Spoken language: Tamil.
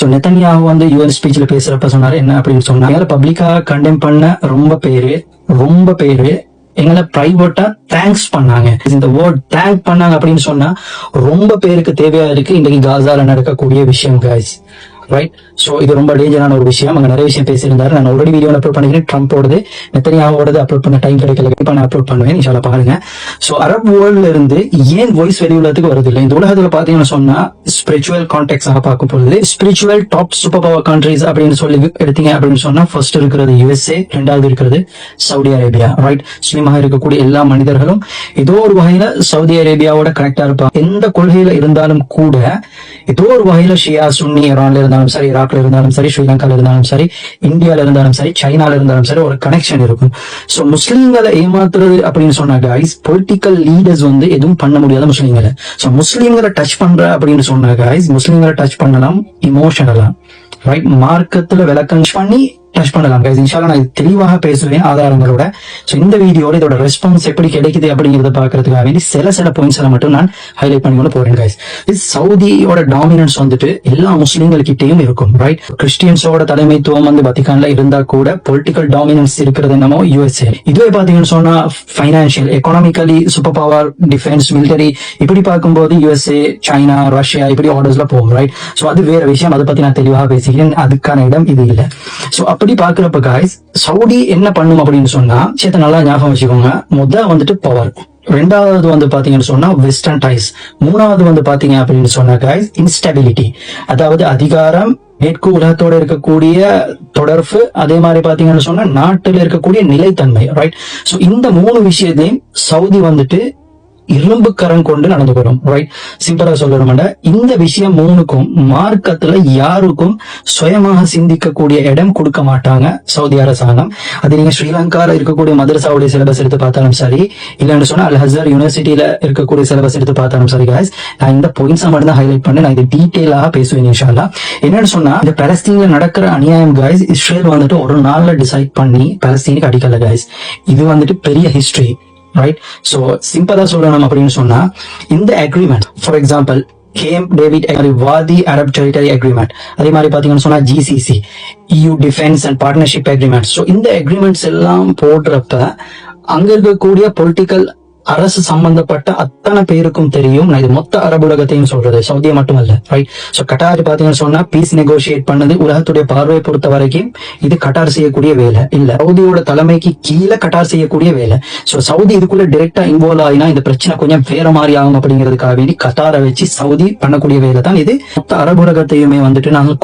ஸோ நெத்தன்யாவு வந்து யூஎன் ஸ்பீச்ல பேசுறப்ப சொன்னாரு என்ன? அப்படின்னு சொன்னாங்க பப்ளிக்கா கண்டெம் பண்ண ரொம்ப பேரு ரொம்ப பேரு எங்களை பிரைவேட்டா தேங்க்ஸ் பண்ணாங்க. இந்த வேர்ட் தேங்க் பண்ணாங்க அப்படின்னு சொன்னா ரொம்ப பேருக்கு தேவையா இருக்கு. இன்னைக்கு காசால நடக்கக்கூடிய விஷயம் காய்ஸ் ரைட் ஸோ இது ரொம்ப டேஞ்சரான ஒரு விஷயம். அங்கே நிறைய விஷயம் பேசியிருந்தாரு. நான் ஆல்ரெடி வீடியோ அப்லோட் பண்ணிக்கிறேன். ட்ரம்ப்போடது நெத்தனியாவோடது அப்லோட் பண்ண டைம் கிடைக்கல. கண்டிப்பா நான் அப்லோட் பண்ணுவேன். இன்ஷால்லா பாருங்க. ஸோ அரப் வேர்ல்ட்ல இருந்து ஏன் வாய்ஸ் வெளி உலகத்துக்கு வருது இல்லை? இந்த உலகத்தில் பாத்தீங்கன்னு சொன்னா ஸ்பிரிச்சுவல் கான்டெக்ட்ஸாக பார்க்கும் பொழுது spiritual top super power countries அப்படின்னு சொல்லி எடுத்தீங்க அப்படின்னு சொன்னா ஃபர்ஸ்ட் இருக்கிறது யுஎஸ்ஏ ரெண்டாவது இருக்கிறது சவுதி அரேபியா ரைட் முஸ்லீமாக இருக்கக்கூடிய எல்லா மனிதர்களும் ஏதோ ஒரு வகையில சவுதி அரேபியாவோட கனெக்டா இருப்பாங்க. எந்த கொள்கையில இருந்தாலும் கூட ஏதோ ஒரு வகையில ஷியா சுன்னி ஈரான்ல இருந்தாலும் சரி ஈராக்ல இருந்தாலும் சரி ஸ்ரீலங்கால இருந்தாலும் சரி இந்தியால இருந்தாலும் சரி சைனால இருந்தாலும் சரி ஒரு கனெக்ஷன் இருக்கும். சோ முஸ்லீம்களை ஏமாத்துறது அப்படின்னு சொன்னாக்க ஐஸ் பொலிட்டிக்கல் லீடர்ஸ் வந்து எதுவும் பண்ண முடியாத முஸ்லீம்களை. சோ முஸ்லீம்களை டச் பண்ற அப்படின்னு சொன்னாங்க ஐஸ் முஸ்லீம்களை டச் பண்ணலாம் இமோஷனலா ரைட் மார்க்கத்துல விளக்கம் பண்ணி டச் பண்ணலாம் கைஸ் இன்ஷால்லா நான் இது தெளிவாக பேசுவேன் ஆதாரங்களோட. ஸோ இந்த வீடியோட இதோட ரெஸ்பான்ஸ் எப்படி கிடைக்குது அப்படிங்கிறத பார்க்கறதுக்காக வேண்டி சில சில பாயிண்ட்ஸ்ல மட்டும் நான் ஹைலைட் பண்ணிக்கொண்டு போறேன் கைஸ் இது சவுதியோட டாமினன்ஸ் வந்துட்டு எல்லா முஸ்லீம்கள்கிட்டையும் இருக்கும் ரைட் கிறிஸ்டியன்ஸோட தலைமைத்துவம் வந்து வத்திகான்ல இருந்தா கூட பொலிட்டிக்கல் டாமினன்ஸ் இருக்கிறது என்னமோ யூஎஸ்ஏ இதுவே பாத்தீங்கன்னு சொன்னா financial economically super power defence military இப்படி பார்க்கும்போது யூஎஸ்ஏ சைனா ரஷ்யா இப்படி ஆர்டர்ஸ்ல போகும் ரைட் ஸோ அது வேற விஷயம். அதை பத்தி நான் தெளிவாக பேசிக்கிறேன் அதுக்கான இடம் இது இல்லை. ஸோ அப்படி பாக்குறப்ப காய்ஸ் சவுடி என்ன பண்ணும் அப்படின்னு சொன்னா சேத்த நல்லா ஞாபகம் வச்சுக்கோங்க. முத வந்துட்டு பவர் ரெண்டாவது வந்து பாத்தீங்கன்னு சொன்னா வெஸ்டர்ன் டைஸ் மூணாவது வந்து பாத்தீங்க அப்படின்னு சொன்னா காய்ஸ் இன்ஸ்டபிலிட்டி அதாவது அதிகாரம் மேற்கு உலகத்தோட இருக்கக்கூடிய தொடர்பு அதே மாதிரி பாத்தீங்கன்னு சொன்னா நாட்டுல இருக்கக்கூடிய நிலைத்தன்மை ரைட் சோ இந்த மூணு விஷயத்தையும் சவுதி வந்துட்டு இரும்பு கரம் கொண்டு நடந்து வரும் ரைட் சிம்பிளா சொல்லணும்னா இந்த விஷயம் மூணுக்கும் மார்க்கத்துல யாருக்கும் சுயமாக சிந்திக்கக்கூடிய இடம் கொடுக்க மாட்டாங்க சவுதி அரசாங்கம். அது நீங்க ஸ்ரீலங்கால இருக்கக்கூடிய மதரசாவுடைய சிலபஸ் எடுத்து பார்த்தாலும் சரி இல்லைன்னு சொன்னா அல் ஹசர் யூனிவர்சிட்டியில இருக்கக்கூடிய சிலபஸ் எடுத்து பார்த்தாலும் சரி guys நான் இந்த பாயிண்ட்ஸ் மட்டும் தான் ஹைலைட் பண்ணி நான் இது டீட்டெயிலாக பேசுவேன் இன்ஷால்லா என்னன்னு சொன்னா இந்த பலஸ்தீன்ல நடக்கிற அநியாயம் guys இஸ்ரேல் வந்துட்டு ஒரு நாள்ல டிசைட் பண்ணி பலஸ்தீனுக்கு அடிக்கல guys. இது வந்துட்டு பெரிய ஹிஸ்டரி ரைட் ஸோ சிம்பிளா சொல்லணும் அப்படின்னு சொன்னா இந்த agreement for example Camp David வாதி அரப் டெரிட்டரி அக்ரிமெண்ட் அதே மாதிரி பார்த்தீங்கன்னு சொன்னா GCC EU defence and partnership agreement so இந்த அக்ரிமெண்ட்ஸ் எல்லாம் போடுறப்ப அங்க இருக்கக்கூடிய பொலிட்டிக்கல் அரசு சம்பந்தப்பட்ட அத்தனை பேருக்கும் தெரியும். நான் இது மொத்த அரபு உலகத்தையும் சொல்றது. சவுதியை மட்டுமல்ல ரைட் சோ கட்டார் பாத்தீங்கன்னு சொன்னா பீஸ் நெகோசியேட் பண்ணது உலகத்துடைய பார்வையை பொறுத்த வரைக்கும் இது கட்டார் செய்யக்கூடிய வேலை. இல்ல சவுதியோட தலைமைக்கு கீழே கட்டார் செய்யக்கூடிய வேலை. சோ சவுதி இதுக்குள்ள டைரக்டா இன்வால்வ் ஆகினா இந்த பிரச்சனை கொஞ்சம் வேற மாதிரி ஆகும் அப்படிங்கிறதுக்காக வேண்டி கட்டாரை வச்சு சவுதி பண்ணக்கூடிய வேலை தான் இது. மொத்த அரபு உலகத்தையுமே வந்துட்டு நாங்க